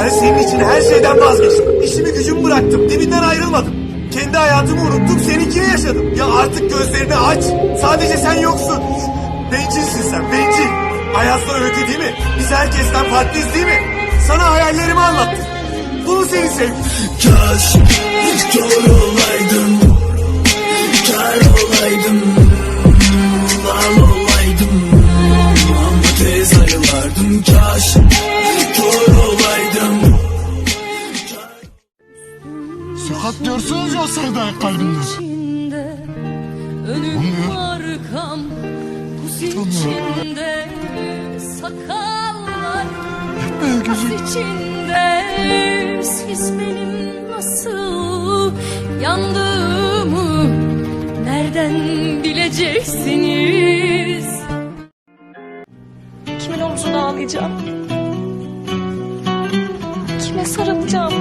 Ben senin için her şeyden vazgeçtim. İşimi gücümü bıraktım. Dibinden ayrılmadım. Kendi hayatımı unuttum. Seninkini yaşadım. Ya artık gözlerini aç. Sadece sen yoksun. Bencilsin sen. Bencil. Ayazla öykü değil mi? Biz herkesten farklıyız değil mi? Sana hayallerimi anlattım. Bunu senin sevgin. Kaş Sakat diyorsunuz ya o sevda kalbimde. içinde Önüm arkam Buz içinde Sakallar Kas içinde Siz benim nasıl Yandığımı Nereden bileceksiniz Kimin omzuna ağlayacağım? Kime sarılacağım?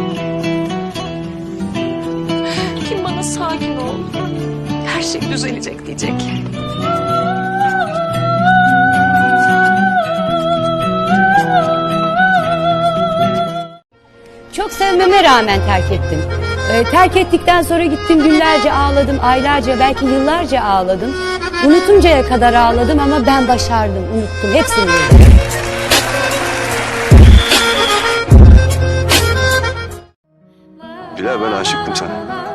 Şey düzelecek diyecek. Çok sevmeme rağmen terk ettim. Ee, terk ettikten sonra gittim günlerce ağladım, aylarca belki yıllarca ağladım. Unutuncaya kadar ağladım ama ben başardım, unuttum. Hepsini unuttum. Bilal ben aşıktım sana.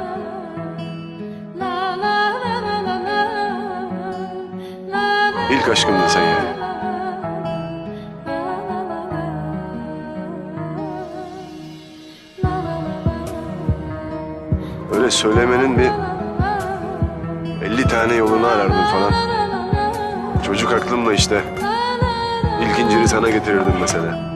İlk aşkımdın sen yani. Öyle söylemenin bir 50 tane yolunu arardım falan. Çocuk aklımla işte. İlk inciri sana getirirdim mesela.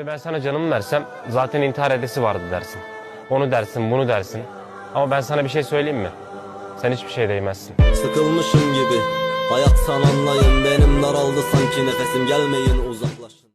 Şimdi ben sana canımı versem zaten intihar edesi vardı dersin. Onu dersin, bunu dersin. Ama ben sana bir şey söyleyeyim mi? Sen hiçbir şey değmezsin. Sıkılmışım gibi Hayattan anlayın benim daraldı sanki nefesim gelmeyin uzaklaşın